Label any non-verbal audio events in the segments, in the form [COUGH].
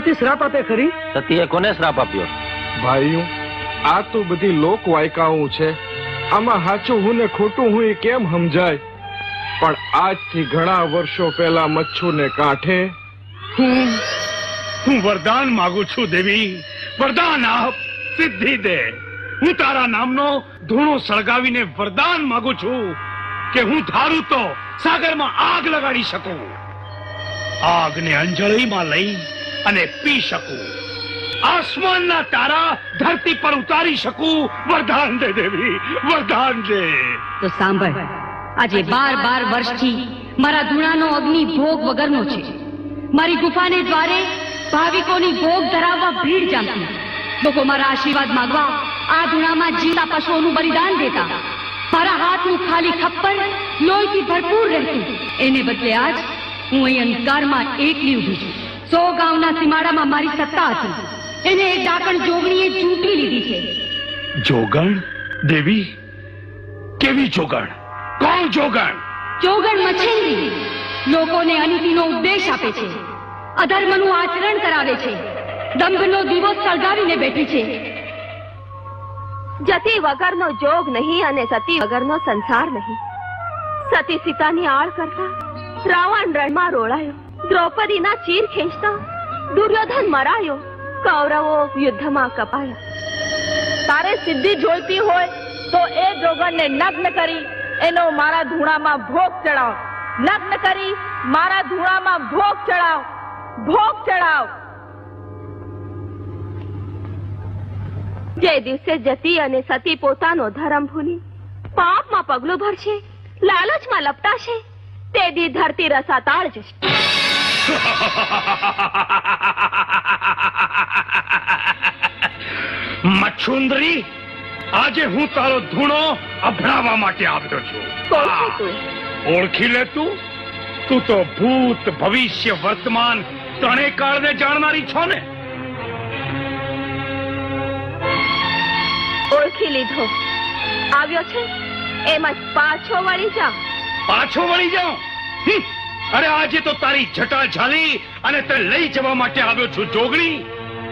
સતી શ્રાપ આપે ખરી? સતીએ કોને શ્રાપ આપ્યો? ભાઈઓ આ તો બધી લોક વાયકાઓ છે. આમાં સાચું હું ને ખોટું હું એ કેમ સમજાય? પણ આજથી ઘણા વર્ષો પહેલા મચ્છુને કાંઠે હું હું વરદાન માંગુ છું દેવી. વરદાન આપ સિદ્ધિ દે. હું તારા નામનો ધૂણો સળગાવીને વરદાન માંગુ છું કે હું ધારું તો સાગરમાં આગ લગાડી શકું. આગને અંજળીમાં લઈ અને પી શકું. આસમાનના તારા ધરતી પર ઉતારી શકું. વરદાન દે દેવી વરદાન દે. તો સાંભળ આજે બાર બાર વર્ષથી મારા ધૂણાનો અગ્નિ ભોગ વગરનો છે. મારી ગુફાને દ્વારે ભાવિકોની ભોગ ધરાવવા ભીડ જામતી. લોકો મારા આશીર્વાદ માંગવા આ ધૂણામાં જીવતા પશુઓનું બલિદાન દેતા. મારા હાથનું ખાલી ખપ્પર લોહીથી ભરપૂર રહેતું. એને બદલે આજ હું અહીં અંધકારમાં એકલી ઊભી છું. સો ગામના સીમાડામાં મારી સત્તા હતી. એને એ ડાકણ જોગણીએ ચૂંટી લીધી છે. જોગણ? દેવી? કેવી જોગણ? કોણ જોગણ? જોગણ મછેન્દ્રી લોકોને અનિતિનો ઉપદેશ આપે છે. અધર્મનું આચરણ કરાવે છે. દંભનો દીવો સળગાવીને બેઠી છે. જતી વગરનો જોગ નહીં અને સતી વગરનો સંસાર નહીં. સતી સીતાની આળ કરતા રાવણ રણમાં રોળાયો. દ્રૌપદીના ચીર ખેંચતા દુર્યોધન મરાયો કૌરવો યુદ્ધમાં કપાયા તારે સિદ્ધિ જોઈતી હોય તો એ જોગણને નગ્ન કરી એનો મારા ધૂણામાં ભોગ ચડાવ. નગ્ન કરી મારા ધૂણામાં ભોગ ચડાવ. ભોગ ચડાવ. જે દિવસે જતી અને સતી પોતાનો ધર્મ ભૂલી પાપમાં પગલું ભરશે લાલચમાં લપટાશે તે દી ધરતી રસાતાળ જશે. [LAUGHS] મચ્છુંદરી આજે હું તારો ધૂણો અભડાવવા માટે આવ્યો છું. ઓળખી લે તું? તું તો ભૂત ભવિષ્ય વર્તમાન ત્રણેય કાળને જાણનારી છો ને? ઓળખી લીધો. આવ્યો છે? એમ જ પાછો વળી જા પાછો વળી જાઉં! અરે આજે તો તારી જટા ઝાલી અને તે લઈ જવા માટે આવ્યો છું જોગણી.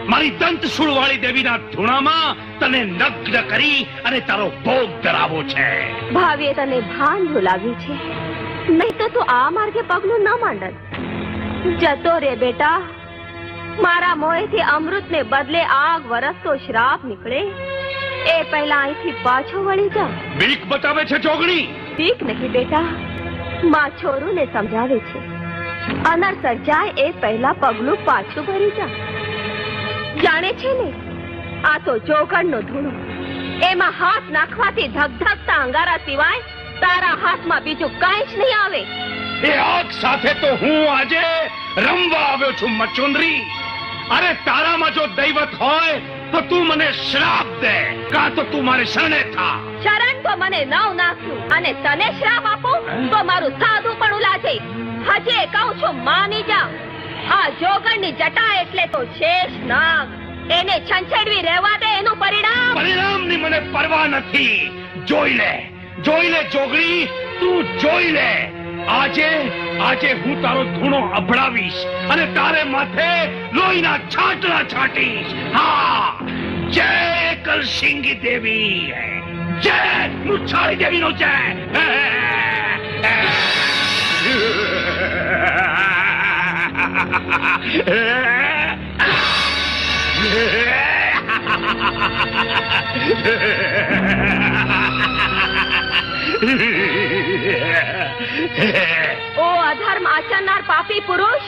મારી દંત સુળવાળી દેવીના ધૂણામાં તને નગ્ન કરી અને તારો ભોગ ધરાવો છે. ભાવીએ તને ભાન ભૂલાવ્યું છે. નહીં તો તું આ માર્ગે પગલું ન માંડત. જતો રે બેટા. મારા મોએથી અમૃતને બદલે આગ વરસતો શ્રાપ નીકળે. એ પહેલા અહીંથી પાછો વળી જા. બીક બતાવે છે જોગણી. બીક નહીં બેટા. માં છોરુને સમજાવે છે. અનર સર્જાય એ પહેલા પગલું પાછું ભરી જા. જાણે છે ને, આ તો જોગણનો ધૂણો. એમાં હાથ નાખવાથી ધગધગતા અંગારા સિવાય તારા હાથમાં બીજું કાંઈ જ નહીં આવે. એ આગ સાથે તો હું આજે રમવા આવ્યો છું મચુંદરી અરે તારામાં જો દૈવત હોય તો તું મને શ્રાપ દે. કા તો તું મારે શરણે થા. શરણ તો મને નવ નાખ્યું અને તને શ્રાપ આપું તો મારું સાધુ પણ ઉલાજે. હજી કહું છું માની જા. આ જોગણની જટા એટલે તો શેષ નાગ. એને છંછેડવી રહેવા દે એનું પરિણામ. પરિણામની મને પરવા નથી. જોઈ લે. જોઈ લે જોગણી. તું જોઈ લે. આજે આજે હું તારો ધૂણો અભડાવીશ અને તારે માથે લોહીના છાંટલા છાંટીશ. હા. જય કલસિંગી દેવી જય મુછાળી દેવીનો જય ઓ અધર્મ આચરનાર પાપી પુરુષ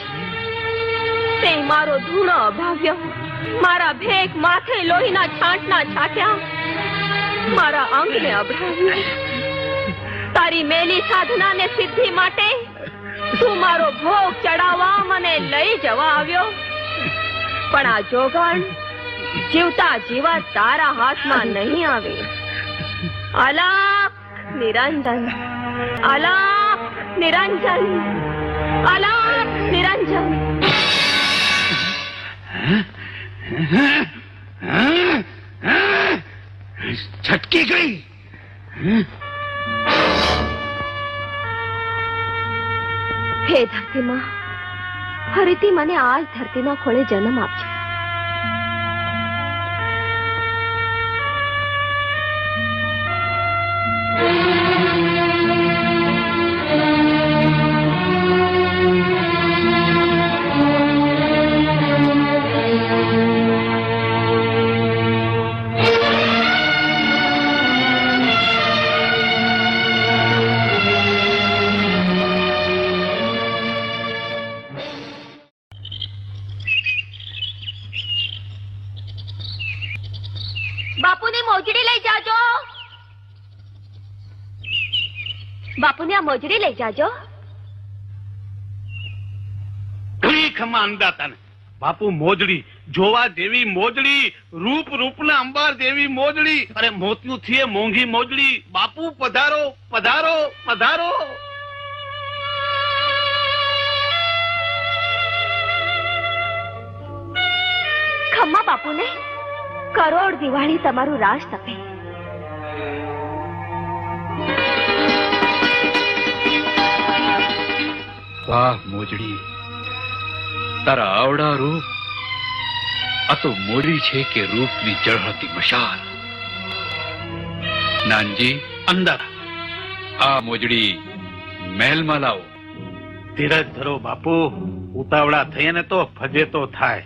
તે મારો ધૂણો અભાવ્યો મારા ભેગ માથે લોહીના છાંટના છાટ્યા. મારા અંગને અભરાવ્યું તારી મેલી સાધનાને સિદ્ધિ માટે તું મારો ભોગ ચડાવવા મને લઈ જવા આવ્યો. પણ આ જોગણ જીવતા જીવા તારા હાથમાં નહીં આવે. અલાપ નિરંજન અલાપ નિરંજન અલાપ નિરંજન. છટકી ગઈ. હે ધરતીમાં ફરીથી મને આ જ ધરતીના ખોળે જન્મ આપજો. મોજડી લઈ જાજો. બાપુની આ મોજડી લઈ જાજો. ઘણી ખમા અંદાતાને બાપુ મોજડી જોવા જેવી મોજડી રૂપ રૂપના અંબાર જેવી મોજડી. અરે મોતિયું થી મોંઘી મોજડી. બાપુ પધારો પધારો પધારો. ખમ્મા બાપુને. કરોડ દિવાળી તમારું રાજ તપે. વાહ મોજડી. તારા આવડા રૂપ. આ તો મોરી છે કે રૂપની જળહતી મશાલ. નાનજી અંદર. આ મોજડી મહેલમાં લાવો. ધીરજ ધરો બાપુ. ઉતાવળા થઈને તો ફજે તો થાય.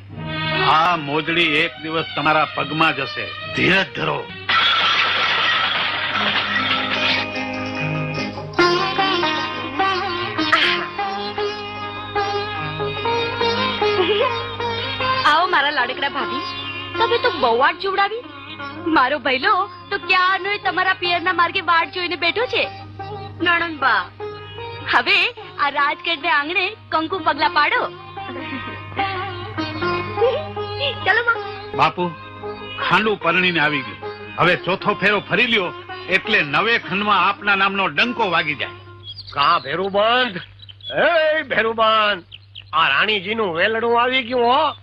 આ મોજડી એક દિવસ તમારા પગમાં જશે. ધીરજ ધરો. આવો મારા લાડકડા ભાભી. તમે તો બહુ વાટ જોવડાવી. મારો ભૈલો તો ક્યાંનો તમારા પિયરના માર્ગે વાટ જોઈને બેઠો છે? નણંદબા. હવે આ રાજગઢને આંગણે કંકુ પગલા પાડો. ચલો માં. બાપુ ખાંડું પરણીને આવી ગયું. હવે ચોથો ફેરો ફરી લ્યો એટલે નવે ખંડમાં આપના નામનો ડંકો વાગી જાય. કા ભેરુબંધ? એ ભેરુબંધ આ રાણીજીનું વેલડું આવી ગયું હો.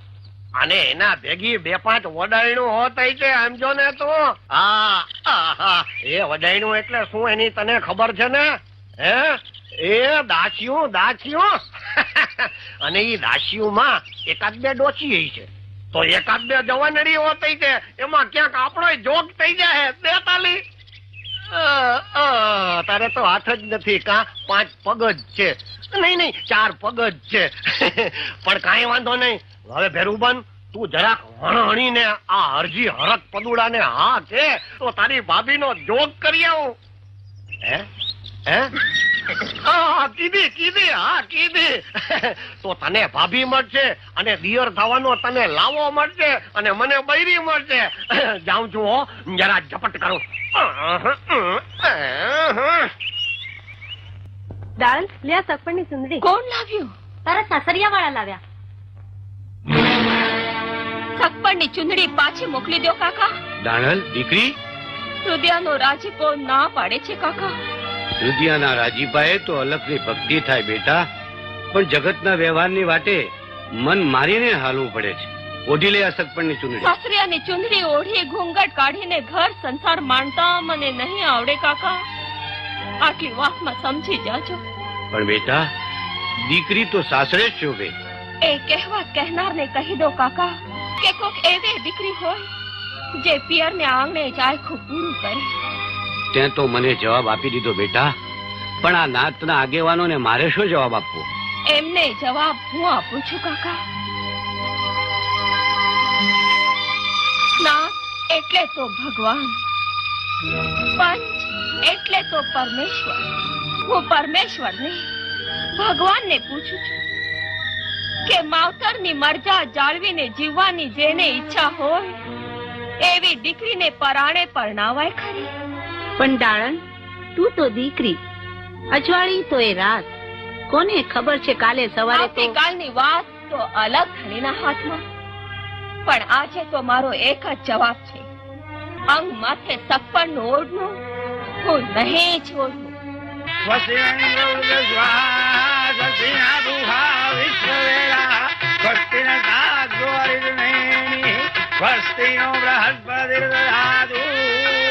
અને એના ભેગી બે પાંચ વડાયણું હોત છે એમ જો ને તો. હા એ વડાયણું એટલે શું એની તને ખબર છે ને? હે? એ દાસિયું દાસિયું [LAUGHS] અને ઈ દાસિયુંમાં એકાદ બે ડોચી છે. તો એકાદ બે જવાનડી થઈ છે એમાં ક્યાંક આપણો જોગ થઈ જાય. બે તાલી. તારે તો હાથ જ નથી કા? પાંચ પગ જ છે. નહીં નહીં, ચાર પગ જ છે. પણ કાંઈ વાંધો નહીં. હવે ભેરુબન તું જરાક હણહણીને આ હરજી હરક પદુડાને હા કે, તો તારી ભાભીનો જોગ કરી આવું. હે? હે? હા કીધી કીધી હા કીધી. તો તને ભાભી મળશે અને દિયર થવાનો તને લાવો મળશે અને મને બૈરી મળશે. જાઉં છું હો જરા ઝપટ કરો. દાન લે આ સગપણની સુંદરી. કોણ લાવ્યું? તારા સાસરિયા વાળા લાવ્યા. સગપણની ચુંદડી પાછી મોકલી દો કાકા. દાણલ દીકરી? હૃદયનો રાજીપો ના પાડે છે કાકા. રુદિયાના રાજીપાએ તો અલગની ભક્તિ થાય બેટા. પણ જગતના વ્યવહારની વાટે મન મારીને હાલવું પડે છે. ઓઢી લે આ સગપણની ચૂંદડી. સાસરિયાની ચુંદડી ઓઢી ઘૂંઘટ કાઢીને ઘર સંસાર માણતા મને નહીં આવડે કાકા. આટલી વાતમાં સમજી જાજો. પણ બેટા દીકરી તો સાસરે જ શોભે. એ કહેવત કહેનારને કહી દો કાકા કે કોક એવી દીકરી હોય જે પિયરને આંગણે જાય ખૂબ પૂરું કરે. તે તો મને જવાબ આપી દીધો, બેટા. પણ આ નાતના આગેવાનોને મારે શું જવાબ આપવો? એમને જવાબ હું આપું છું, કાકા. ના, એટલે તો ભગવાન. પંચ એટલે તો પરમેશ્વર. હું પરમેશ્વરને ભગવાનને પૂછું છું કે માવતરની મરજા જાળવીને જીવવાની જેને ઈચ્છા હોય, એવી દીકરીને પરાણે પરણાવાય ખરી? પણ દાણન તું તો દીકરી અજવાળી તો એ રાત. કોને ખબર છે કાલે સવારે તો કાલની વાત તો અલગ ધણીના હાથમાં. પણ આજે તો મારો એક જ જવાબ છે. અંગ માથે સપન ઓઢનું હું નહીં છોડું શાંતિ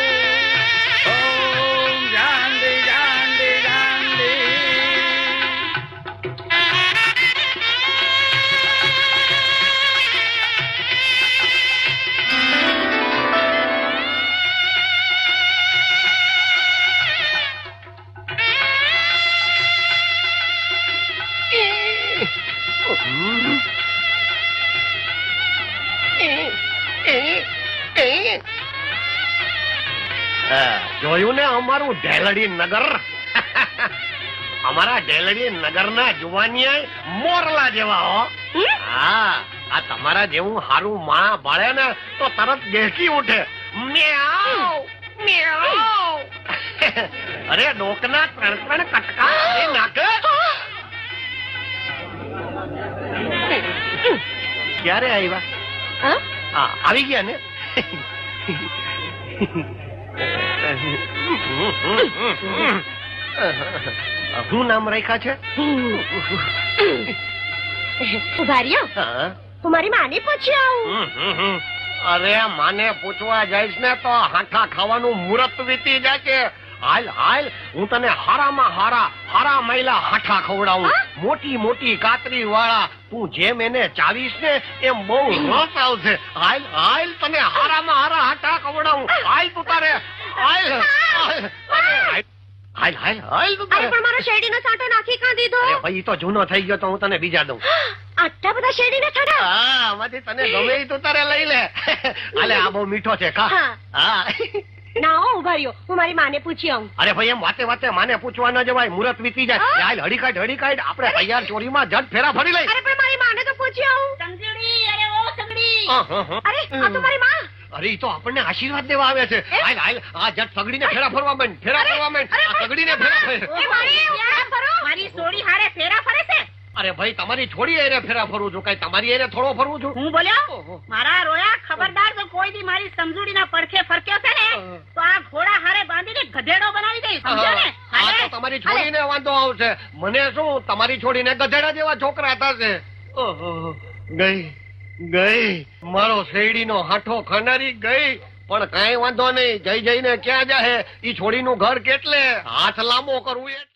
જોયું ઢેલડી નગર. [LAUGHS] અમારા ઢેલડી નગરના જુવાનિયા મોરલા જેવા હો. હા આ તમારા જેવું હારું માં ભાળે ને તો તરત દેખી ઉઠે. મ્યાઉ, મ્યાઉ. [LAUGHS] અરે ડોકના ત્રણ ત્રણ કટકા નાખે. ક્યારે આવ્યા? આવી ગયા ને? [LAUGHS] શું નામ રાખ્યા છે? ઊભા રહ્યો હું મારી માને પૂછી આવું. અરે માને પૂછવા જઈશ ને તો હાંઠા ખાવાનું મુહૂર્ત વીતી જાય છે હાલ હાલ હું તને હારામાં હારા હારા મહિલા હાઠા ખવડાવું. મોટી મોટી કાતરી વાળા તું જેમ એને ચાવીશ ને એમ બહુ રસ આવશે. હાલ હાલ તને હારામાં હારા હાટા કવડાવું હાલ તું તારે. હાલ હાલ. હાલ હાલ તું તારે. પણ મારો શેરડીનો સાંટો નાખી કાં દીધો અરે ભાઈ તો જૂનો થઈ ગયો તો હું તને બીજા દઉં. આટલા બધા શેરડીના સાંટા હા આમાંથી તને ગમે તો તું તારે લઈ લે. અલે આ બહુ મીઠો છે ખા. હા. ના હો ઊભા રહ્યો હું મારી માને પૂછી આવું. અરે ભાઈ એમ વાતે વાતે માને પૂછવા ન જવાય. મુહૂર્ત વીતી જાય. હાલ હડી કાઢ હડી કાઢ. આપણે તૈયાર ચોરીમાં જટ ફેરા ફરી લઈ. અરે પણ મારી માને તો પૂછી આવું. સંગડી અરે ઓ સંગડી. અરે આ તો મારી માં. અરે તો આપણને આશીર્વાદ દેવા આવે છે. હાલ હાલ આ જટ સગડીને ફેરા ફરવા માંડ ફેરા ફરવા માંડ. આ સગડીને ફેરા ફરે. મારી ક્યાં ફરો. મારી સોડી હારે ફેરા ફરે છે. અરે ભાઈ તમારી છોડી એને ફેરા ફરું છું. કઈ તમારી એને થોડો ફરવું છું? હું બોલ્યો? મારા રોયા ખબરદાર કોઈ દી મારી સમજૂડીના પડખે ફરક્યો છે ને તો આ ઘોડા હારે બાંધીને ગધેડો બનાવી દઈશ ને. તમારી છોડીને વાંધો આવશે. મને શું તમારી છોડીને ગધેડા જેવા છોકરા થશે ગઈ ગઈ. મારો શેરડીનો હાઠો ખનારી ગઈ પણ કઈ વાંધો નહીં. જઈ જઈને ક્યાં જાહે? ઈ છોડીનું ઘર કેટલે? હાથ લાંબો કરવું એટલે